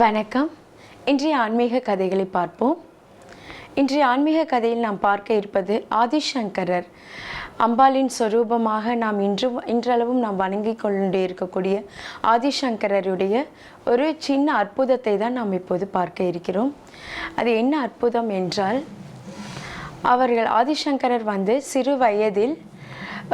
வணக்கம். இன்றைய ஆன்மீக கதைகளை பார்ப்போம். இன்றைய ஆன்மீக கதையில் நாம் பார்க்க இருப்பது ஆதிசங்கரர். அம்பாளின் சொரூபமாக நாம் இன்று இன்றளவும் நாம் வணங்கி கொண்டு இருக்கக்கூடிய ஆதிசங்கரருடைய ஒரு சின்ன அற்புதத்தை தான் நாம் இப்போது பார்க்க இருக்கிறோம். அது என்ன அற்புதம் என்றால் அவர்கள் ஆதிசங்கரர் வந்து சிறு வயதில்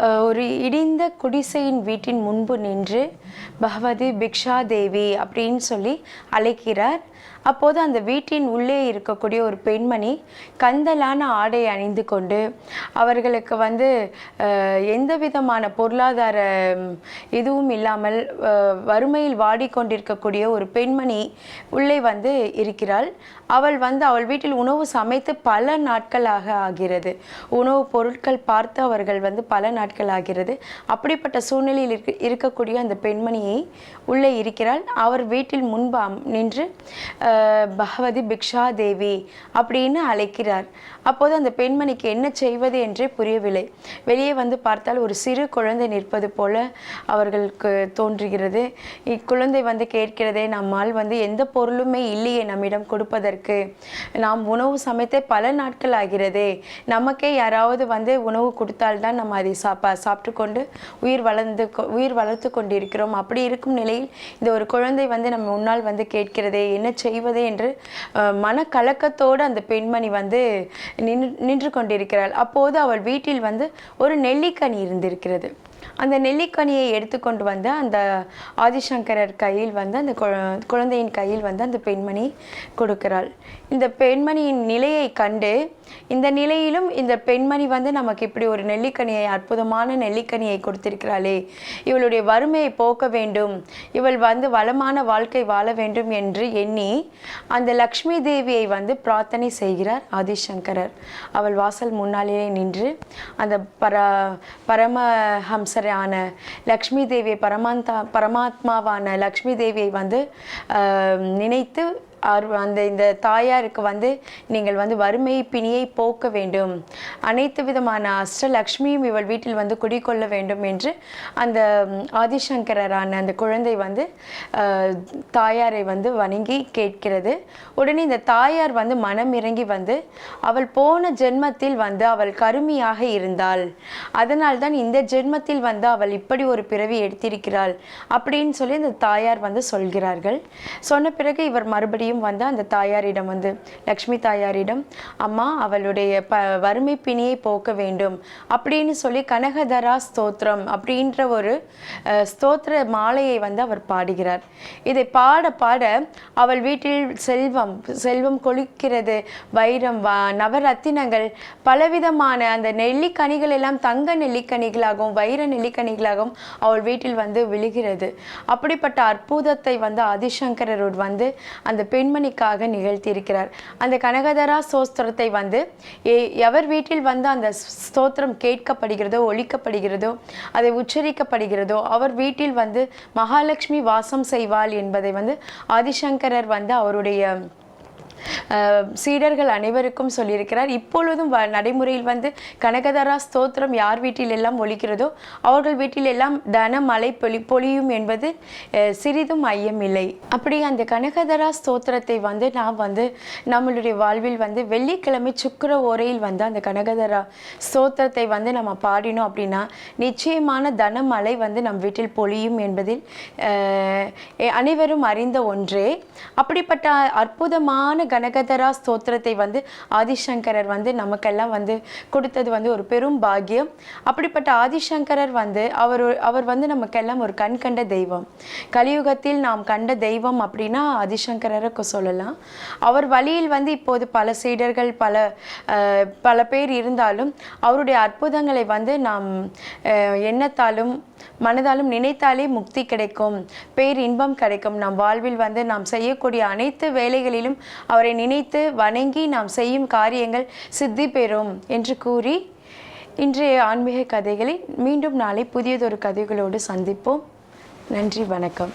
ஒரு இடிந்த குடிசையின் வீட்டின் முன்பு நின்று பகவதி பிக்ஷா தேவி அப்படின்னு சொல்லி அழைக்கிறார். அப்போது அந்த வீட்டின் உள்ளே இருக்கக்கூடிய ஒரு பெண்மணி கந்தலான ஆடை அணிந்து கொண்டு அவர்களுக்கு வந்து எந்த விதமான பொருளாதார இதுவும் இல்லாமல் வறுமையில் வாடிக்கொண்டிருக்கக்கூடிய ஒரு பெண்மணி உள்ளே வந்து இருக்கிறாள். அவள் வந்து அவள் வீட்டில் உணவு சமைத்து பல நாட்களாக ஆகிறது. உணவுப் பொருட்கள் பார்த்து அவர்கள் வந்து பல நாட்கள் ஆகிறது. அப்படிப்பட்ட சூழ்நிலையில் இருக்க இருக்கக்கூடிய அந்த பெண்மணியை உள்ளே இருக்கிறாள். அவர் வீட்டில் முன்பு நின்று பகவதி பிக்ஷா தேவி அப்படின்னு அழைக்கிறார். அப்போது அந்த பெண்மணிக்கு என்ன செய்வது என்றே புரியவில்லை. வெளியே வந்து பார்த்தால் ஒரு சிறு குழந்தை நிற்பது போல அவர்களுக்கு தோன்றுகிறது. இக்குழந்தை வந்து கேட்கிறதே நம்மால் வந்து எந்த பொருளுமே இல்லையே நம்மிடம் கொடுப்பதற்கு. நாம் உணவு சமைத்தே பல நாட்கள் ஆகிறதே. நமக்கே யாராவது வந்து உணவு கொடுத்தால்தான் நம்ம அதை சாப்பா சாப்பிட்டு கொண்டு உயிர் வளர்ந்து உயிர் வளர்த்து கொண்டிருக்கிறோம். அப்படி இருக்கும் நிலையில் இந்த ஒரு குழந்தை வந்து நம்ம முன்னால் வந்து கேட்கிறதே என்ன செய்வது என்று மனக்கலக்கத்தோடு அந்த பெண்மணி வந்து நின்று நின்று கொண்டிருக்கிறாள் அப்போது அவள் வீட்டில் வந்து ஒரு நெல்லிக்கனி இருந்திருக்கிறது. அந்த நெல்லிக்கனியை எடுத்துக்கொண்டு வந்து அந்த ஆதிசங்கரர் கையில் வந்து அந்த குழ- குழந்தையின் கையில் வந்து அந்த பெண்மணி கொடுக்கிறாள். இந்த பெண்மணியின் நிலையை கண்டு இந்த நிலையிலும் இந்த பெண்மணி வந்து நமக்கு இப்படி ஒரு நெல்லிக்கனியை அற்புதமான நெல்லிக்கனியை கொடுத்திருக்கிறாளே. இவளுடைய வறுமையை போக்க வேண்டும். இவள் வந்து வளமான வாழ்க்கை வாழ வேண்டும் என்று எண்ணி அந்த லக்ஷ்மி தேவியை வந்து பிரார்த்தனை செய்கிறார் ஆதிசங்கரர். அவள் வாசல் முன்னாலேயே நின்று அந்த பர பரமஹம்சரான லக்ஷ்மி தேவியை பரமாந்தா பரமாத்மாவான லக்ஷ்மி தேவியை வந்து நினைத்து அவர் அந்த இந்த தாயாருக்கு வந்து நீங்கள் வந்து வறுமை பிணியை போக்க வேண்டும். அனைத்து விதமான அஷ்டலக்ஷ்மியும் இவள் வீட்டில் வந்து குடிக்கொள்ள வேண்டும் என்று அந்த ஆதிசங்கரரான அந்த குழந்தை வந்து தாயாரை வந்து வணங்கி கேட்கிறது. உடனே இந்த தாயார் வந்து மனம் இறங்கி வந்து அவள் போன ஜென்மத்தில் வந்து அவள் கருமியாக இருந்தாள். அதனால் தான் இந்த ஜென்மத்தில் வந்து அவள் இப்படி ஒரு பிறவி எடுத்திருக்கிறாள். அப்படின்னு சொல்லி அந்த தாயார் வந்து சொல்கிறார்கள். சொன்ன பிறகு இவர் மறுபடியும் மறுபடியும் வந்து அந்த தாயாரிடம் வந்து லக்ஷ்மி தாயாரிடம் அம்மா அவளுடைய ப வறுமை பிணியை போக்க வேண்டும். அப்படின்னு சொல்லி கனகதரா ஸ்தோத்திரம் அப்படின்ற ஒரு ஸ்தோத்திர மாலையை வந்து அவர் பாடுகிறார். இதை பாட பாட அவள் வீட்டில் செல்வம் செல்வம் கொளிக்கிறது வைரம் வ நவரத்தினங்கள் பலவிதமான அந்த நெல்லிக்கனிகள் எல்லாம் தங்க நெல்லிக்கனிகளாகவும் வைர நெல்லிக்கனிகளாகவும் அவள் வீட்டில் வந்து விழுகிறது. அப்படிப்பட்ட அற்புதத்தை வந்து ஆதிசங்கரர் வந்து அந்த பெண் பெண்மணிக்காக நிகழ்த்தியிருக்கிறார். அந்த கனகதரா சோஸ்திரத்தை வந்து எ- எவர் வீட்டில் வந்து அந்த ஸ்தோத்திரம் கேட்கப்படுகிறதோ ஒழிக்கப்படுகிறதோ அதை உச்சரிக்கப்படுகிறதோ அவர் வீட்டில் வந்து மகாலட்சுமி வாசம் செய்வாள் என்பதை வந்து ஆதிசங்கரர் வந்து அவருடைய சீடர்கள் அனைவருக்கும் சொல்லியிருக்கிறார். இப்பொழுதும் வ- நடைமுறையில் வந்து கனகதரா ஸ்தோத்திரம் யார் வீட்டில் எல்லாம் ஒழிக்கிறதோ அவர்கள் வீட்டில் எல்லாம் தன மழை பொழி பொழியும் என்பது சிறிதும் ஐயமில்லை. அப்படி அந்த கனகதரா ஸ்தோத்திரத்தை வந்து நாம் வந்து நம்மளுடைய வாழ்வில் வந்து வெள்ளிக்கிழமை சுக்கிர ஓரையில் வந்து அந்த கனகதரா ஸ்தோத்திரத்தை வந்து நம்ம பாடினோம் அப்படின்னா நிச்சயமான தனமலை வந்து நம் வீட்டில் பொழியும் என்பதில் அனைவரும் அறிந்த ஒன்றே. அப்படிப்பட்ட அற்புதமான கனகதரா ஸ்தோத்திரத்தை வந்து ஆதிசங்கரர் வந்து நமக்கெல்லாம் வந்து கொடுத்தது வந்து ஒரு பெரும் பாக்கியம். அப்படிப்பட்ட ஆதிசங்கரர் வந்து அவர் அவர் வந்து நமக்கெல்லாம் ஒரு கண் கண்ட தெய்வம். கலியுகத்தில் நாம் கண்ட தெய்வம் அப்படின்னா ஆதிசங்கரரை சொல்லலாம். அவர் வழியில் வந்து இப்போது பல சீடர்கள் பல பல பேர் இருந்தாலும் அவருடைய அற்புதங்களை வந்து நாம் எண்ணத்தாலும் மனதாலும் நினைத்தாலே முக்தி கிடைக்கும். பேர் இன்பம் கிடைக்கும். நம் வாழ்வில் வந்து நாம் செய்யக்கூடிய அனைத்து வேலைகளிலும் அவரை நினைத்து வணங்கி நாம் செய்யும் காரியங்கள் சித்தி பெறும் என்று கூறி இன்றைய ஆன்மீக கதைகளை மீண்டும் நாளை புதியதொரு கதைகளோடு சந்திப்போம். நன்றி வணக்கம்.